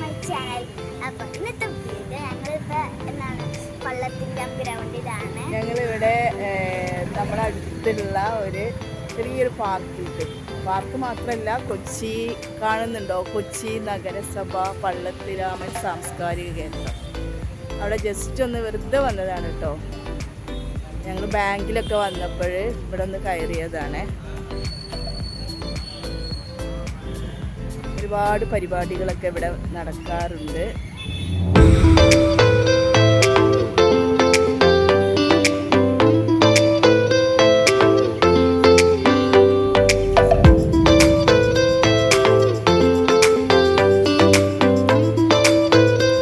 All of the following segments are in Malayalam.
മൈ കൊല്ലത്തിന്റെ ഗ്രൗണ്ടിലാണ് ഞങ്ങളിവിടെ നമ്മുടെ അടുത്തുള്ള ഒരു ചെറിയൊരു പാർക്ക് പാർക്ക് മാത്രമല്ല കൊച്ചി കാണുന്നുണ്ടോ? കൊച്ചി നഗരസഭ പള്ളത്തിരാമൻ സാംസ്കാരിക കേന്ദ്രം. അവിടെ ജസ്റ്റ് ഒന്ന് വെറുതെ വന്നതാണ് കേട്ടോ ഞങ്ങൾ ബാങ്കിലൊക്കെ വന്നപ്പോൾ ഇവിടെ ഒന്ന് കയറിയതാണ്. ഒരുപാട് പരിപാടികളൊക്കെ ഇവിടെ നടക്കാറുണ്ട്.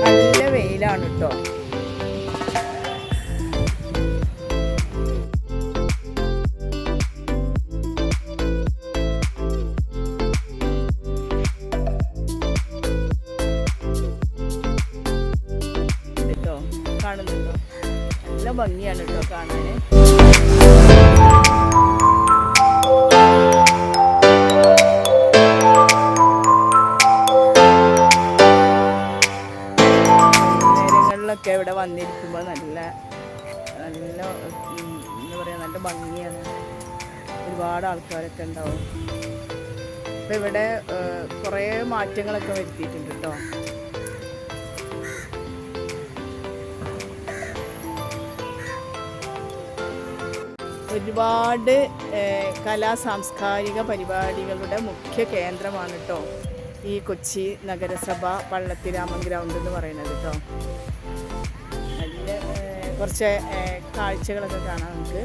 നല്ല വെയിലാണ് കേട്ടോ കാണുന്നുണ്ടോ? നല്ല ഭംഗിയാണ് കേട്ടോ കാണാന്. നേരങ്ങളിലൊക്കെ ഇവിടെ വന്നിരിക്കുമ്പോൾ നല്ല നല്ല എന്താ പറയുക നല്ല ഭംഗിയാണ്. ഒരുപാട് ആൾക്കാരൊക്കെ ഉണ്ടാവും. അപ്പം ഇവിടെ കുറേ മാറ്റങ്ങളൊക്കെ വരുത്തിയിട്ടുണ്ട് കേട്ടോ ഒരുപാട് കലാ സാംസ്കാരിക പരിപാടികളുടെ മുഖ്യ കേന്ദ്രമാണ് കേട്ടോ ഈ കൊച്ചി നഗരസഭ പള്ളത്തി രാമൻ ഗ്രൗണ്ട് എന്ന് പറയുന്നത് കേട്ടോ അതിന് കുറച്ച് കാഴ്ചകളൊക്കെ കാണാം നമുക്ക്.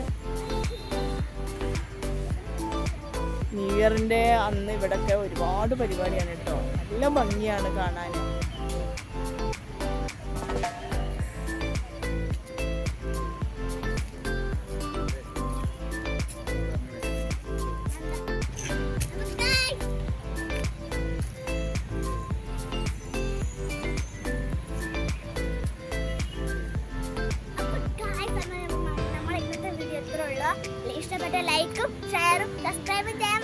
ന്യൂ ഇയറിന്റെ അന്ന് ഇവിടെയൊക്കെ ഒരുപാട് പരിപാടിയാണ് കേട്ടോ നല്ല ഭംഗിയാണ് കാണാൻ. ഇഷ്ടപ്പെട്ട ലൈക്കും ഷെയറും സബ്സ്ക്രൈബും ചെയ്യാൻ